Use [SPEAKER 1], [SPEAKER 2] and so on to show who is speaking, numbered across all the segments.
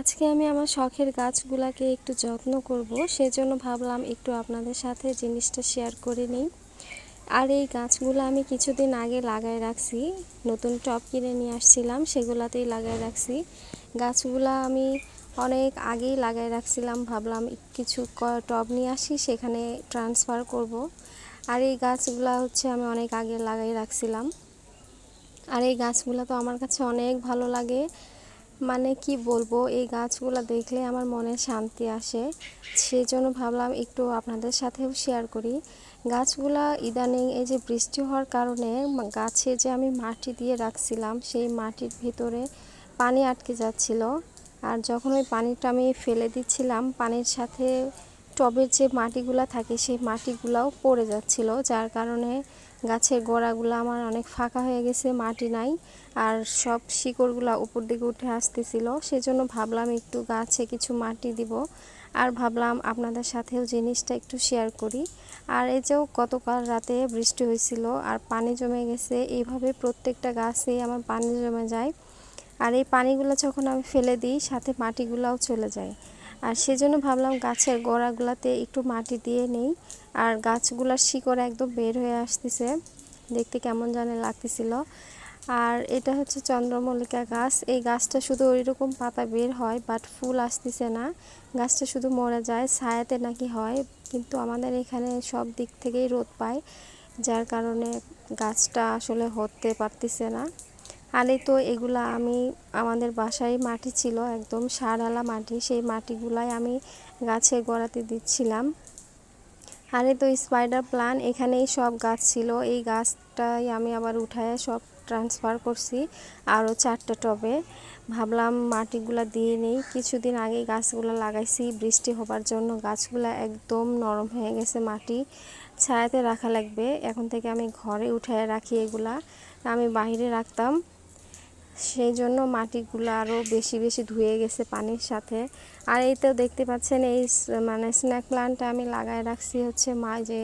[SPEAKER 1] আজকে আমি আমার শখের গাছগুলাকে একটু যত্ন করব, সেজন্য ভাবলাম একটু আপনাদের সাথে জিনিসটা শেয়ার করে নিই। আর এই গাছগুলো আমি কিছুদিন আগে লাগায় রাখছি, নতুন টব কিনে নিয়ে আসছিলাম, সেগুলাতেই লাগাই রাখছি। গাছগুলা আমি অনেক আগেই লাগাই রাখছিলাম, ভাবলাম কিছু টব নিয়ে আসি, সেখানে ট্রান্সফার করব। আর এই গাছগুলা হচ্ছে আমি অনেক আগে লাগাই রাখছিলাম। আর এই গাছগুলো তো আমার কাছে অনেক ভালো লাগে মানে কি বলব, এই গাছগুলো দেখলে আমার মনে শান্তি আসে। সেই জন্য ভাবলাম একটু আপনাদের সাথেও শেয়ার করি। গাছগুলো ইদানিং এই যে বৃষ্টি হওয়ার কারণে গাছে যে আমি মাটি দিয়ে রাখছিলাম, সেই মাটির ভিতরে পানি আটকে যাচ্ছিল। আর যখন ওই পানিটা আমি ফেলে দিচ্ছিলাম, পানির সাথে টবের যে মাটিগুলা থাকে, সেই মাটিগুলাও পড়ে যাচ্ছিল। যার কারণে গাছের গোড়াগুলো আমার অনেক ফাঁকা হয়ে গেছে, মাটি নাই। আর সব শিকড়গুলা উপর দিকে উঠে আসতেছিল। সেজন্য ভাবলাম একটু গাছে কিছু মাটি দিব। আর ভাবলাম আপনাদের সাথেও জিনিসটা একটু শেয়ার করি। আর এই যেও গতকাল রাতে বৃষ্টি হয়েছিল আর পানি জমে গেছে, এইভাবে প্রত্যেকটা গাছেই আমার পানি জমে যায়। আর এই পানিগুলো যখন আমি ফেলে দিই, সাথে মাটিগুলোও চলে যায়। আর সেজন্য ভাবলাম গাছের গোড়াগুলাতে একটু মাটি দিয়ে নেই। আর গাছগুলার শিকড় একদম বের হয়ে আসতেছে। দেখতে কেমন জানে লাগতেছিল। আর এটা হচ্ছে চন্দ্রমল্লিকা গাছ। এই গাছটা শুধু ওই রকম পাতা বের হয় বাট ফুল আসতেছে না। গাছটা শুধু মরে যায়, ছায়াতে নাকি হয়। কিন্তু আমাদের এখানে সব দিক থেকেই রোদ পায়, যার কারণে গাছটা আসলে হতে পারতেছে না। এই তো এগুলা আমি আমাদের বাসায় মাটি ছিল, একদম সারালা মাটি, সেই মাটিগুলাই আমি গাছের গোড়াতে দিচ্ছিলাম। আর তো স্পাইডার প্লান এখানেই সব গাছ ছিল, এই গাছটাই আমি আবার উঠায় সব ট্রান্সফার করছি আরও চারটা টবে। ভাবলাম মাটিগুলা দিয়ে নেই, কিছুদিন আগে গাছগুলো লাগাইছি, বৃষ্টি হবার জন্য গাছগুলা একদম নরম হয়ে গেছে মাটি, ছায়াতে রাখা লাগবে। এখন থেকে আমি ঘরে উঠায় রাখি এগুলা, আমি বাইরে রাখতাম। সেই জন্য মাটিগুলো আরও বেশি বেশি ধুয়ে গেছে পানির সাথে। আর এই তো দেখতে পাচ্ছেন, এই মানে স্ন্যাক প্লান্টটা আমি লাগায় রাখছি হচ্ছে মা যে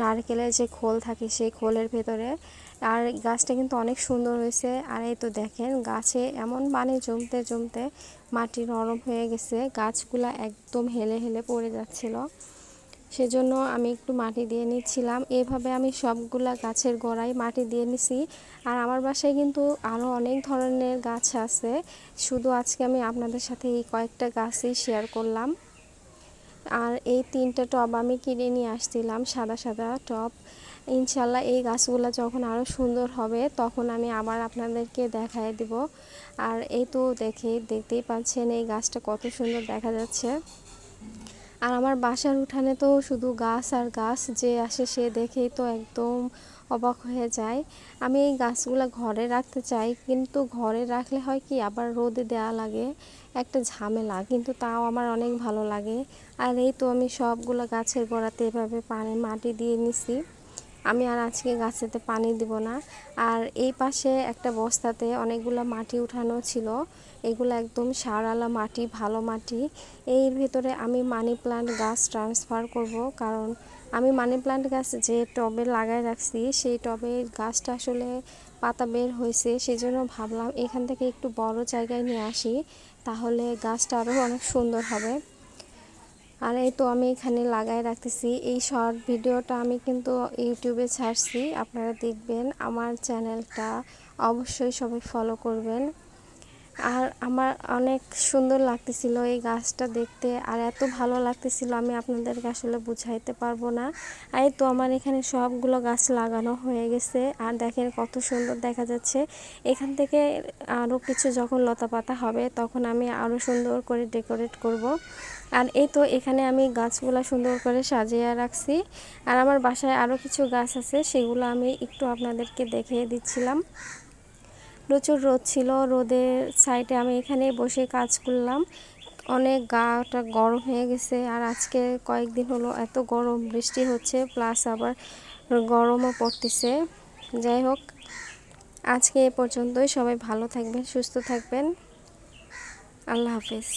[SPEAKER 1] নারকেলের যে খোল থাকে সেই খোলের ভেতরে। আর গাছটা কিন্তু অনেক সুন্দর হয়েছে। আর এই তো দেখেন, গাছে এমন পানি জমতে জমতে মাটি নরম হয়ে গেছে। গাছগুলা একদম হেলে হেলে পড়ে যাচ্ছিল। সেজন্য আমি একটু মাটি দিয়ে নিচ্ছিলাম। এভাবে আমি সবগুলা গাছের গোড়ায় মাটি দিয়ে নিছি। আর আমার বাসায় কিন্তু আরও অনেক ধরনের গাছ আছে। শুধু আজকে আমি আপনাদের সাথে এই কয়েকটা গাছই শেয়ার করলাম। আর এই তিনটা টব আমি কিনে নিয়ে আসছিলাম, সাদা সাদা টব। ইনশাল্লাহ এই গাছগুলো যখন আরও সুন্দর হবে, তখন আমি আবার আপনাদেরকে দেখায় দিব। আর এই তো দেখে, দেখতেই পাচ্ছেন এই গাছটা কত সুন্দর দেখা যাচ্ছে। আর আমার বাসার উঠানে তো শুধু গাছ আর গাছ, যে আসে সে দেখেই তো একদম অবাক হয়ে যায়। আমি এই গাছগুলো ঘরে রাখতে চাই, কিন্তু ঘরে রাখলে হয় কি আবার রোদে দেওয়া লাগে, একটা ঝামেলা, কিন্তু তাও আমার অনেক ভালো লাগে। আর এই তো আমি সবগুলো গাছের গোড়াতে এভাবে পানি, মাটি দিয়ে নিছি। আমি আর আজকে গাছেতে পানি দিব না। আর এই পাশে একটা বস্তাতে অনেকগুলো মাটি উঠানো ছিল। এগুলো একদম সারালা মাটি, ভালো মাটি। এর ভিতরে আমি মানি প্লান্ট গাছ ট্রান্সফার করব কারণ আমি মানি প্লান্ট গাছ যে টবে লাগায় রাখছি, সেই টবে গাছটা আসলে পাতা বের হয়েছে। সেই জন্য ভাবলাম এখান থেকে একটু বড় জায়গায় নিয়ে আসি, তাহলে গাছটা আরও অনেক সুন্দর হবে। আর এই তো আমি এখানে লাগায় রাখতেছি। এই শর্ট ভিডিওটা আমি কিন্তু ইউটিউবে ছাড়ছি, আপনারা দেখবেন। আমার চ্যানেলটা অবশ্যই সবাই ফলো করবেন। আর আমার অনেক সুন্দর লাগতেছিল এই গাছটা দেখতে, আর এত ভালো লাগতেছিল আমি আপনাদেরকে আসলে বুঝাইতে পারব না। এই তো আমার এখানে সবগুলো গাছ লাগানো হয়ে গেছে, আর দেখেন কত সুন্দর দেখা যাচ্ছে। এখান থেকে আরও কিছু যখন লতা পাতা হবে তখন আমি আরও সুন্দর করে ডেকোরেট করব। আর এই তো এখানে আমি গাছগুলো সুন্দর করে সাজিয়ে রাখছি, আর আমার বাসায় আরও কিছু গাছ আছে সেগুলো আমি একটু আপনাদেরকে দেখিয়ে দিচ্ছিলাম। প্রচুর রোদ ছিল। রোদের সাইডে আমি এখানে বসে কাজ করলাম। অনেক গাটা গরম হয়ে গেছে আর আজকে কয়েকদিন হলো এত গরম, বৃষ্টি হচ্ছে প্লাস আবার গরমও পড়তেছে। যাই হোক, আজকে এ পর্যন্তই। সবাই ভালো থাকবেন, সুস্থ থাকবেন। আল্লাহ হাফিজ।